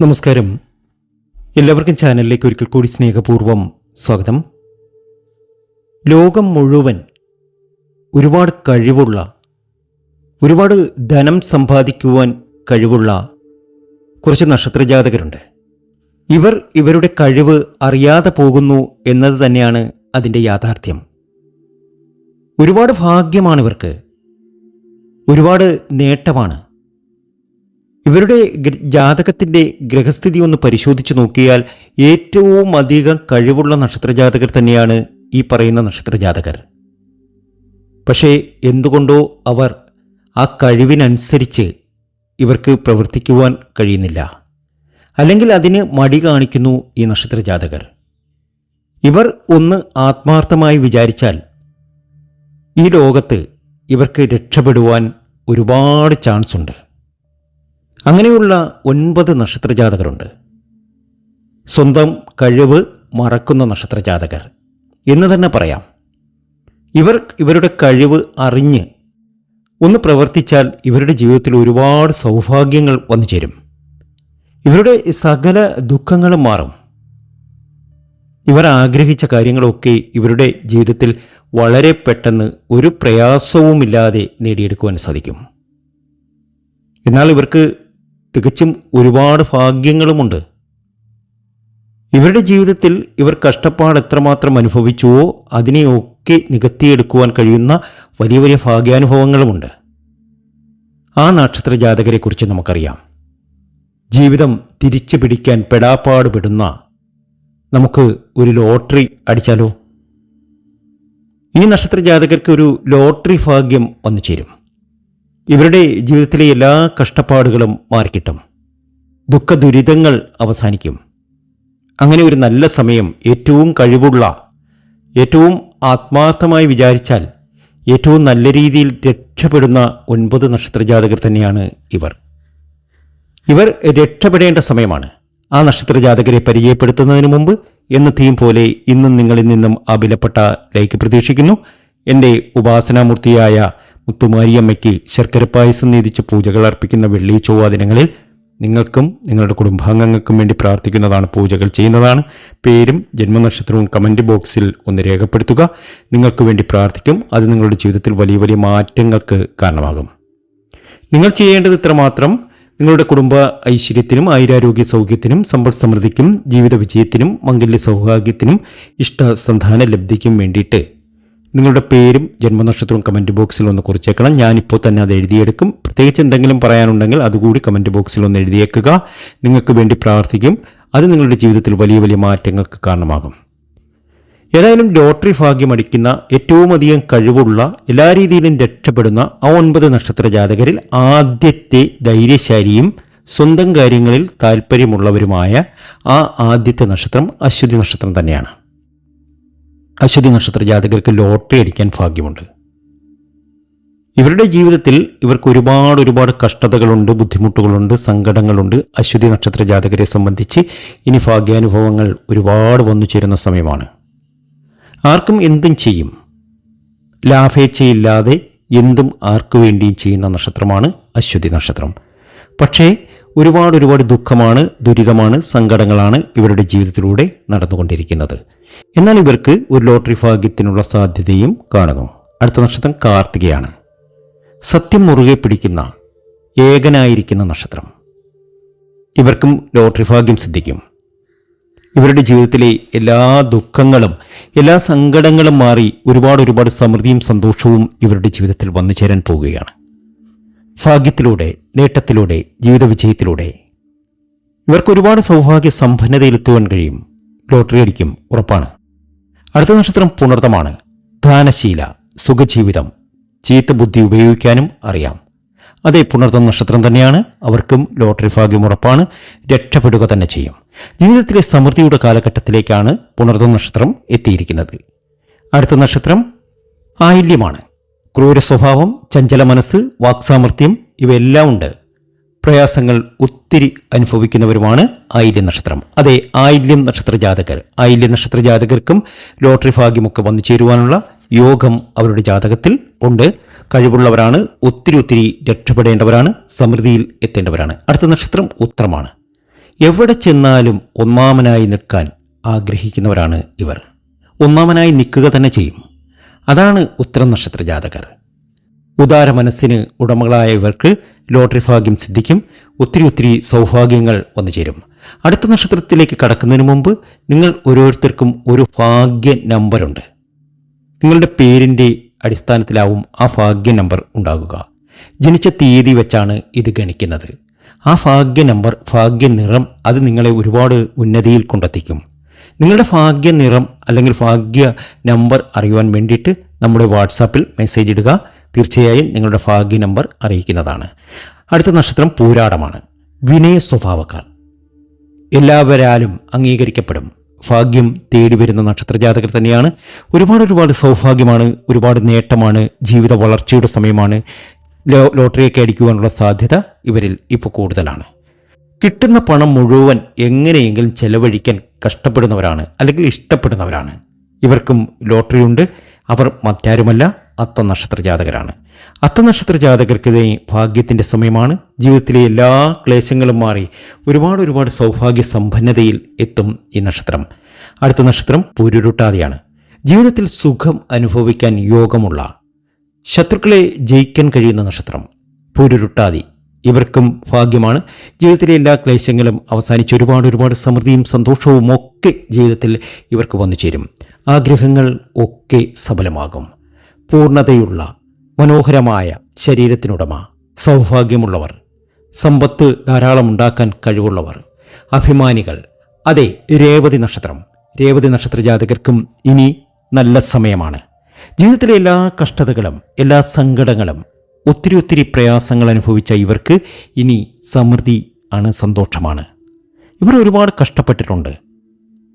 നമസ്കാരം. എല്ലാവർക്കും ചാനലിലേക്ക് ഒരിക്കൽ കൂടി സ്നേഹപൂർവം സ്വാഗതം. ലോകം മുഴുവൻ ഒരുപാട് കഴിവുള്ള ഒരുപാട് ധനം സമ്പാദിക്കുവാൻ കഴിവുള്ള കുറച്ച് നക്ഷത്രജാതകരുണ്ട്. ഇവർ ഇവരുടെ കഴിവ് അറിയാതെ പോകുന്നു എന്നത് തന്നെയാണ് അതിന്റെ യാഥാർത്ഥ്യം. ഒരുപാട് ഭാഗ്യമാണ് ഇവർക്ക്. ഒരുപാട് നേട്ടമാണ്. ഇവരുടെ ജാതകത്തിന്റെ ഗ്രഹസ്ഥിതി ഒന്ന് പരിശോധിച്ച് നോക്കിയാൽ ഏറ്റവും അധികം കഴിവുള്ള നക്ഷത്രജാതകർ തന്നെയാണ് ഈ പറയുന്ന നക്ഷത്രജാതകർ. പക്ഷേ എന്തുകൊണ്ടോ അവർ ആ കഴിവിനനുസരിച്ച് ഇവർക്ക് പ്രവർത്തിക്കുവാൻ കഴിയുന്നില്ല. അല്ലെങ്കിൽ അതിന് മടി കാണിക്കുന്നു ഈ നക്ഷത്രജാതകർ. ഇവർ ഒന്ന് ആത്മാർത്ഥമായി വിചാരിച്ചാൽ ഈ ലോകത്ത് ഇവർക്ക് രക്ഷപ്പെടുവാൻ ഒരുപാട് ചാൻസ് ഉണ്ട് അങ്ങനെയുള്ള ഒൻപത് നക്ഷത്രജാതകരുണ്ട്. സ്വന്തം കഴിവ് മറക്കുന്ന നക്ഷത്രജാതകർ എന്ന് തന്നെ പറയാം. ഇവർ ഇവരുടെ കഴിവ് അറിഞ്ഞ് ഒന്ന് പ്രവർത്തിച്ചാൽ ഇവരുടെ ജീവിതത്തിൽ ഒരുപാട് സൗഭാഗ്യങ്ങൾ വന്നു ചേരും. ഇവരുടെ സകല ദുഃഖങ്ങളും മാറും. ഇവർ ആഗ്രഹിച്ച കാര്യങ്ങളൊക്കെ ഇവരുടെ ജീവിതത്തിൽ വളരെ പെട്ടെന്ന് ഒരു പ്രയാസവുമില്ലാതെ നേടിയെടുക്കുവാൻ സാധിക്കും. എന്നാൽ ഇവർക്ക് തികച്ചും ഒരുപാട് ഭാഗ്യങ്ങളുമുണ്ട്. ഇവരുടെ ജീവിതത്തിൽ ഇവർ കഷ്ടപ്പാട് എത്രമാത്രം അനുഭവിച്ചുവോ അതിനെയൊക്കെ നികത്തിയെടുക്കുവാൻ കഴിയുന്ന വലിയ വലിയ ഭാഗ്യാനുഭവങ്ങളുമുണ്ട്. ആ നക്ഷത്ര ജാതകരെക്കുറിച്ച് നമുക്കറിയാം. ജീവിതം തിരിച്ചു പിടിക്കാൻ പെടാപ്പാട് പെടുന്ന നമുക്ക് ഒരു ലോട്ടറി അടിച്ചാലോ? ഈ നക്ഷത്ര ജാതകർക്ക് ഒരു ലോട്ടറി ഭാഗ്യം വന്നു ചേരും ഇവരുടെ ജീവിതത്തിലെ എല്ലാ കഷ്ടപ്പാടുകളും മാറിക്കിട്ടും. ദുഃഖ ദുരിതങ്ങൾ അവസാനിക്കും. അങ്ങനെ ഒരു നല്ല സമയം ഏറ്റവും കഴിവുള്ള ഏറ്റവും ആത്മാർത്ഥമായി വിചാരിച്ചാൽ ഏറ്റവും നല്ല രീതിയിൽ രക്ഷപ്പെടുന്ന ഒൻപത് നക്ഷത്രജാതകർ തന്നെയാണ് ഇവർ. ഇവർ രക്ഷപ്പെടേണ്ട സമയമാണ്. ആ നക്ഷത്രജാതകരെ പരിചയപ്പെടുത്തുന്നതിന് മുമ്പ് എന്ന തീം പോലെ ഇന്നും നിങ്ങളിൽ നിന്നും ആ വിലപ്പെട്ട ലൈക്ക് പ്രതീക്ഷിക്കുന്നു. എന്റെ ഉപാസനാമൂർത്തിയായ മുത്തുമാരിയമ്മയ്ക്ക് ശർക്കര പായസം നീതിച്ച് പൂജകൾ അർപ്പിക്കുന്ന വെള്ളി ചൊവ്വ ദിനങ്ങളിൽ നിങ്ങൾക്കും നിങ്ങളുടെ കുടുംബാംഗങ്ങൾക്കും വേണ്ടി പ്രാർത്ഥിക്കുന്നതാണ് പൂജകൾ ചെയ്യുന്നതാണ്. പേരും ജന്മനക്ഷത്രവും കമന്റ് ബോക്സിൽ ഒന്ന് രേഖപ്പെടുത്തുക. നിങ്ങൾക്ക് വേണ്ടി പ്രാർത്ഥിക്കും. അത് നിങ്ങളുടെ ജീവിതത്തിൽ വലിയ വലിയ മാറ്റങ്ങൾക്ക് കാരണമാകും. നിങ്ങൾ ചെയ്യേണ്ടത് ഇത്രമാത്രം. നിങ്ങളുടെ കുടുംബ ഐശ്വര്യത്തിനും ആയുരാരോഗ്യ സൗഖ്യത്തിനും സമ്പൽ സമൃദ്ധിക്കും ജീവിത വിജയത്തിനും മംഗല്യ സൗഭാഗ്യത്തിനും ഇഷ്ട സന്താന ലബ്ധിക്കും വേണ്ടിയിട്ട് നിങ്ങളുടെ പേരും ജന്മനക്ഷത്രവും കമന്റ് ബോക്സിൽ ഒന്ന് കുറിച്ചേക്കണം. ഞാനിപ്പോൾ തന്നെ അത് എഴുതിയെടുക്കും. പ്രത്യേകിച്ച് എന്തെങ്കിലും പറയാനുണ്ടെങ്കിൽ അതുകൂടി കമന്റ് ബോക്സിൽ ഒന്ന് എഴുതിയേക്കുക. നിങ്ങൾക്ക് വേണ്ടി പ്രാർത്ഥിക്കും. അത് നിങ്ങളുടെ ജീവിതത്തിൽ വലിയ വലിയ മാറ്റങ്ങൾക്ക് കാരണമാകും. ഏതായാലും ലോട്ടറി ഭാഗ്യം അടിക്കുന്ന ഏറ്റവും അധികം കഴിവുള്ള എല്ലാ രീതിയിലും രക്ഷപ്പെടുന്ന ആ ഒൻപത് നക്ഷത്ര ജാതകരിൽ ആദ്യത്തെ ധൈര്യശാലിയും സ്വന്തം കാര്യങ്ങളിൽ താല്പര്യമുള്ളവരുമായ ആ ആദ്യത്തെ നക്ഷത്രം അശ്വതി നക്ഷത്രം തന്നെയാണ്. അശ്വതി നക്ഷത്ര ജാതകർക്ക് ലോട്ടറി അടിക്കാൻ ഭാഗ്യമുണ്ട്. ഇവരുടെ ജീവിതത്തിൽ ഇവർക്ക് ഒരുപാട് ഒരുപാട് കഷ്ടതകളുണ്ട് ബുദ്ധിമുട്ടുകളുണ്ട് സങ്കടങ്ങളുണ്ട്. അശ്വതി നക്ഷത്ര ജാതകരെ സംബന്ധിച്ച് ഇനി ഭാഗ്യാനുഭവങ്ങൾ ഒരുപാട് വന്നു ചേരുന്ന സമയമാണ്. ആർക്കും എന്തും ചെയ്യും. ലാഭേച്ഛയില്ലാതെ എന്തും ആർക്കു വേണ്ടിയും ചെയ്യുന്ന നക്ഷത്രമാണ് അശ്വതി നക്ഷത്രം. പക്ഷേ ഒരുപാട് ഒരുപാട് ദുഃഖമാണ് ദുരിതമാണ് സങ്കടങ്ങളാണ് ഇവരുടെ ജീവിതത്തിലൂടെ നടന്നുകൊണ്ടിരിക്കുന്നത്. എന്നാൽ ഇവർക്ക് ഒരു ലോട്ടറി ഭാഗ്യത്തിനുള്ള സാധ്യതയും കാണുന്നു. അടുത്ത നക്ഷത്രം കാർത്തികയാണ്. സത്യം മുറുകെ പിടിക്കുന്ന ഏകനായിരിക്കുന്ന നക്ഷത്രം. ഇവർക്കും ലോട്ടറി ഭാഗ്യം സിദ്ധിക്കും. ഇവരുടെ ജീവിതത്തിലെ എല്ലാ ദുഃഖങ്ങളും എല്ലാ സങ്കടങ്ങളും മാറി ഒരുപാട് ഒരുപാട് സമൃദ്ധിയും സന്തോഷവും ഇവരുടെ ജീവിതത്തിൽ വന്നു ചേരാൻ പോവുകയാണ്. ഭാഗ്യത്തിലൂടെ നേട്ടത്തിലൂടെ ജീവിതവിജയത്തിലൂടെ. ഇവർക്ക് ഒരുപാട് സൗഭാഗ്യ സമ്പന്നതയിലെത്തുവാൻ കഴിയും. ലോട്ടറി അടിക്കും ഉറപ്പാണ്. അടുത്ത നക്ഷത്രം പുണർത്തമാണ് ധാനശീല സുഖജീവിതം. ചീത്ത ബുദ്ധി ഉപയോഗിക്കാനും അറിയാം. അതേ പുണർത്തം നക്ഷത്രം തന്നെയാണ്. അവർക്കും ലോട്ടറി ഭാഗ്യം ഉറപ്പാണ്. രക്ഷപ്പെടുക തന്നെ ചെയ്യും. ജീവിതത്തിലെ സമൃദ്ധിയുടെ കാലഘട്ടത്തിലേക്കാണ് പുണർത്തം നക്ഷത്രം എത്തിയിരിക്കുന്നത്. അടുത്ത നക്ഷത്രം ആയില്യമാണ്. ക്രൂര സ്വഭാവം ചഞ്ചല മനസ്സ് വാക്സാമർത്ഥ്യം ഇവയെല്ലാം ഉണ്ട്. പ്രയാസങ്ങൾ ഒത്തിരി അനുഭവിക്കുന്നവരുമാണ് ആയില്യ നക്ഷത്രം. അതെ ആയില്യം നക്ഷത്ര ജാതകർ. ആയില്യ നക്ഷത്ര ജാതകർക്കും ലോട്ടറി ഭാഗ്യമൊക്കെ വന്നു ചേരുവാനുള്ള യോഗം അവരുടെ ജാതകത്തിൽ ഉണ്ട്. കഴിവുള്ളവരാണ് ഒത്തിരി ഒത്തിരി രക്ഷപ്പെടേണ്ടവരാണ് സമൃദ്ധിയിൽ എത്തേണ്ടവരാണ്. അടുത്ത നക്ഷത്രം ഉത്രമാണ്. എവിടെ ചെന്നാലും ഒന്നാമനായി നിൽക്കാൻ ആഗ്രഹിക്കുന്നവരാണ് ഇവർ. ഒന്നാമനായി നിൽക്കുക തന്നെ ചെയ്യും. അതാണ് ഉത്തരം നക്ഷത്ര ജാതകർ. ഉദാര മനസ്സിന് ഉടമകളായ ഇവർക്ക് ലോട്ടറി ഭാഗ്യം സിദ്ധിക്കും ഒത്തിരി ഒത്തിരി സൗഭാഗ്യങ്ങൾ വന്നു ചേരും. അടുത്ത നക്ഷത്രത്തിലേക്ക് കടക്കുന്നതിന് മുമ്പ് നിങ്ങൾ ഓരോരുത്തർക്കും ഒരു ഭാഗ്യ നമ്പറുണ്ട് നിങ്ങളുടെ പേരിന്റെ അടിസ്ഥാനത്തിലാവും ആ ഭാഗ്യ നമ്പർ ഉണ്ടാകുക. ജനിച്ച തീയതി വെച്ചാണ് ഇത് ഗണിക്കുന്നത്. ആ ഭാഗ്യ നമ്പർ ഭാഗ്യ നിറം അത് നിങ്ങളെ ഒരുപാട് ഉന്നതിയിൽ കൊണ്ടെത്തിക്കും. നിങ്ങളുടെ ഭാഗ്യ നിറം അല്ലെങ്കിൽ ഭാഗ്യ നമ്പർ അറിയുവാൻ വേണ്ടിയിട്ട് നമ്മുടെ വാട്സാപ്പിൽ മെസ്സേജ് ഇടുക. തീർച്ചയായും നിങ്ങളുടെ ഭാഗ്യ നമ്പർ അറിയിക്കുന്നതാണ്. അടുത്ത നക്ഷത്രം പൂരാടമാണ്. വിനയ സ്വഭാവക്കാർ. എല്ലാവരാലും അംഗീകരിക്കപ്പെടും. ഭാഗ്യം തേടി വരുന്ന നക്ഷത്രജാതകർ തന്നെയാണ്. ഒരുപാട് ഒരുപാട് സൗഭാഗ്യമാണ് ഒരുപാട് നേട്ടമാണ് ജീവിത വളർച്ചയുടെ സമയമാണ് ലോട്ടറിയൊക്കെ അടിക്കുവാനുള്ള സാധ്യത ഇവരിൽ ഇപ്പോൾ കൂടുതലാണ്. കിട്ടുന്ന പണം മുഴുവൻ എങ്ങനെയെങ്കിലും ചെലവഴിക്കാൻ കഷ്ടപ്പെടുന്നവരാണ് അല്ലെങ്കിൽ ഇഷ്ടപ്പെടുന്നവരാണ്. ഇവർക്കും ലോട്ടറി ഉണ്ട് അവർ മറ്റാരുമല്ല അത്ത നക്ഷത്ര ജാതകരാണ് അത്ത നക്ഷത്ര ജാതകർക്ക് ഇത് ഭാഗ്യത്തിന്റെ സമയമാണ്. ജീവിതത്തിലെ എല്ലാ ക്ലേശങ്ങളും മാറി ഒരുപാട് ഒരുപാട് സൗഭാഗ്യ സമ്പന്നതയിൽ എത്തും ഈ നക്ഷത്രം. അടുത്ത നക്ഷത്രം പുരുരുട്ടാതെയാണ്. ജീവിതത്തിൽ സുഖം അനുഭവിക്കാൻ യോഗമുള്ള ശത്രുക്കളെ ജയിക്കാൻ കഴിയുന്ന നക്ഷത്രം പുരുരുട്ടാതി. ഇവർക്കും ഭാഗ്യമാണ്. ജീവിതത്തിലെ എല്ലാ ക്ലേശങ്ങളും അവസാനിച്ച് ഒരുപാട് ഒരുപാട് സമൃദ്ധിയും സന്തോഷവും ഒക്കെ ജീവിതത്തിൽ ഇവർക്ക് വന്നു ചേരും. ആഗ്രഹങ്ങൾ ഒക്കെ സഫലമാകും. പൂർണതയുള്ള മനോഹരമായ ശരീരത്തിനുടമ സൗഭാഗ്യമുള്ളവർ സമ്പത്ത് ധാരാളം ഉണ്ടാക്കാൻ കഴിവുള്ളവർ അഭിമാനികൾ. അതെ രേവതി നക്ഷത്രം. രേവതി നക്ഷത്ര ജാതകർക്കും ഇനി നല്ല സമയമാണ്. ജീവിതത്തിലെ എല്ലാ കഷ്ടതകളും എല്ലാ സങ്കടങ്ങളും ഒത്തിരി ഒത്തിരി പ്രയാസങ്ങൾ അനുഭവിച്ച ഇവർക്ക് ഇനി സമൃദ്ധി ആണ് സന്തോഷമാണ്. ഇവർ ഒരുപാട് കഷ്ടപ്പെട്ടിട്ടുണ്ട്.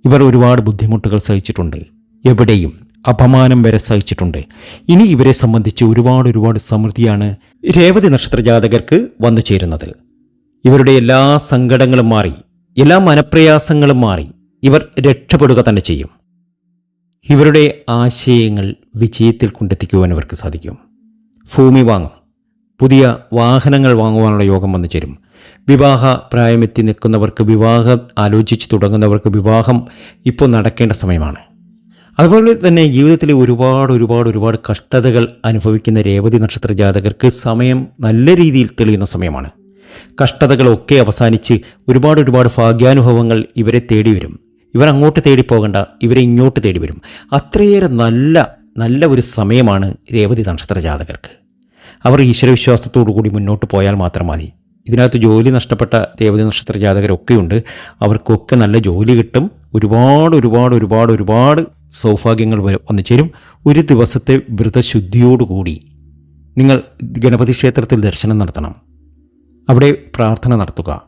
ഇവർ ഒരുപാട് ബുദ്ധിമുട്ടുകൾ സഹിച്ചിട്ടുണ്ട്. എവിടെയും അപമാനം വരെ സഹിച്ചിട്ടുണ്ട്. ഇനി ഇവരെ സംബന്ധിച്ച് ഒരുപാട് ഒരുപാട് സമൃദ്ധിയാണ് രേവതി നക്ഷത്ര ജാതകർക്ക് വന്നു ചേരുന്നത്. ഇവരുടെ എല്ലാ സങ്കടങ്ങളും മാറി എല്ലാ മനപ്രയാസങ്ങളും മാറി ഇവർ രക്ഷപ്പെടുക തന്നെ ചെയ്യും. ഇവരുടെ ആശയങ്ങൾ വിജയത്തിൽ കൊണ്ടെത്തിക്കുവാൻ ഇവർക്ക് സാധിക്കും. ഭൂമി വാങ്ങും. പുതിയ വാഹനങ്ങൾ വാങ്ങുവാനുള്ള യോഗം വന്നു ചേരും. വിവാഹ പ്രായമെത്തി നിൽക്കുന്നവർക്ക് വിവാഹം ആലോചിച്ച് തുടങ്ങുന്നവർക്ക് വിവാഹം ഇപ്പോൾ നടക്കേണ്ട സമയമാണ്. അതുപോലെ തന്നെ ജീവിതത്തിലെ ഒരുപാട് ഒരുപാട് ഒരുപാട് കഷ്ടതകൾ അനുഭവിക്കുന്ന രേവതി നക്ഷത്ര ജാതകർക്ക് സമയം നല്ല രീതിയിൽ തെളിയുന്ന സമയമാണ്. കഷ്ടതകളൊക്കെ അവസാനിച്ച് ഒരുപാട് ഒരുപാട് ഭാഗ്യാനുഭവങ്ങൾ ഇവരെ തേടി വരും. ഇവർ അങ്ങോട്ട് തേടി പോകണ്ട ഇവരെ ഇങ്ങോട്ട് തേടി വരും. അത്രയേറെ നല്ല നല്ല ഒരു സമയമാണ് രേവതി നക്ഷത്ര ജാതകർക്ക്. അവർ ഈശ്വരവിശ്വാസത്തോടു കൂടി മുന്നോട്ട് പോയാൽ മാത്രം മതി. ഇതിനകത്ത് ജോലി നഷ്ടപ്പെട്ട രേവതി നക്ഷത്ര ജാതകരൊക്കെയുണ്ട്. അവർക്കൊക്കെ നല്ല ജോലി കിട്ടും. ഒരുപാട് ഒരുപാട് ഒരുപാട് ഒരുപാട് സൗഭാഗ്യങ്ങൾ വന്നു ചേരും. ഒരു ദിവസത്തെ വ്രതശുദ്ധിയോടുകൂടി നിങ്ങൾ ഗണപതി ക്ഷേത്രത്തിൽ ദർശനം നടത്തണം. അവിടെ പ്രാർത്ഥന നടത്തുക.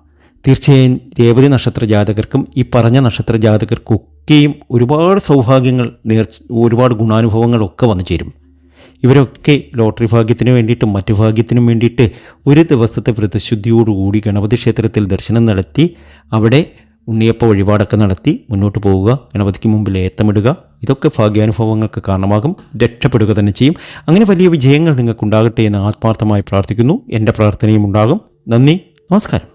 തീർച്ചയായും രേവതി നക്ഷത്ര ജാതകർക്കും ഈ പറഞ്ഞ നക്ഷത്ര ജാതകർക്കൊക്കെയും ഒരുപാട് സൗഭാഗ്യങ്ങൾ നേർച്ച ഒരുപാട് ഗുണാനുഭവങ്ങളൊക്കെ വന്നു ചേരും. ഇവരൊക്കെ ലോട്ടറി ഭാഗ്യത്തിന് വേണ്ടിയിട്ടും മറ്റു ഭാഗ്യത്തിനും വേണ്ടിയിട്ട് ഒരു ദിവസത്തെ വ്രതശുദ്ധിയോടുകൂടി ഗണപതി ക്ഷേത്രത്തിൽ ദർശനം നടത്തി അവിടെ ഉണ്ണിയപ്പ വഴിപാടൊക്കെ നടത്തി മുന്നോട്ട് പോവുക ഗണപതിക്ക് മുമ്പിൽ ഏത്തമിടുക. ഇതൊക്കെ ഭാഗ്യാനുഭവങ്ങൾക്ക് കാരണമാകും. രക്ഷപ്പെടുക തന്നെ ചെയ്യും. അങ്ങനെ വലിയ വിജയങ്ങൾ നിങ്ങൾക്കുണ്ടാകട്ടെ എന്ന് ആത്മാർത്ഥമായി പ്രാർത്ഥിക്കുന്നു. എന്റെ പ്രാർത്ഥനയും ഉണ്ടാകും. നന്ദി. നമസ്കാരം.